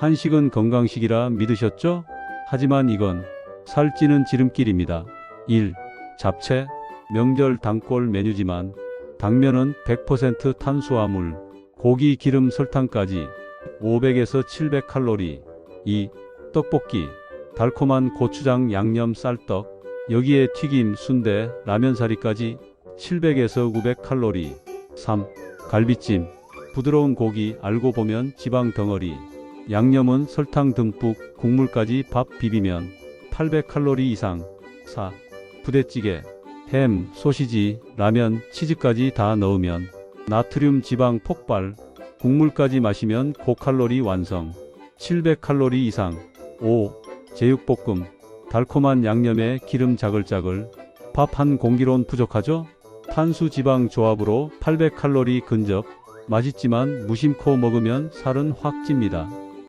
한식은 건강식이라 믿으셨죠? 하지만 이건 살찌는 지름길입니다. 1. 잡채, 명절 단골 메뉴지만 당면은 100% 탄수화물, 고기 기름 설탕까지 500에서 700칼로리. 2. 떡볶이, 달콤한 고추장 양념 쌀떡, 여기에 튀김, 순대, 라면사리까지 700에서 900칼로리. 3. 갈비찜, 부드러운 고기 알고 보면 지방 덩어리. 양념은 설탕 듬뿍, 국물까지 밥 비비면 800칼로리 이상. 4. 부대찌개, 햄, 소시지, 라면, 치즈까지 다 넣으면 나트륨 지방 폭발, 국물까지 마시면 고칼로리 완성. 700칼로리 이상. 5. 제육볶음, 달콤한 양념에 기름 자글자글. 밥 한 공기론 부족하죠? 탄수 지방 조합으로 800칼로리 근접. 맛있지만 무심코 먹으면 살은 확 찝니다.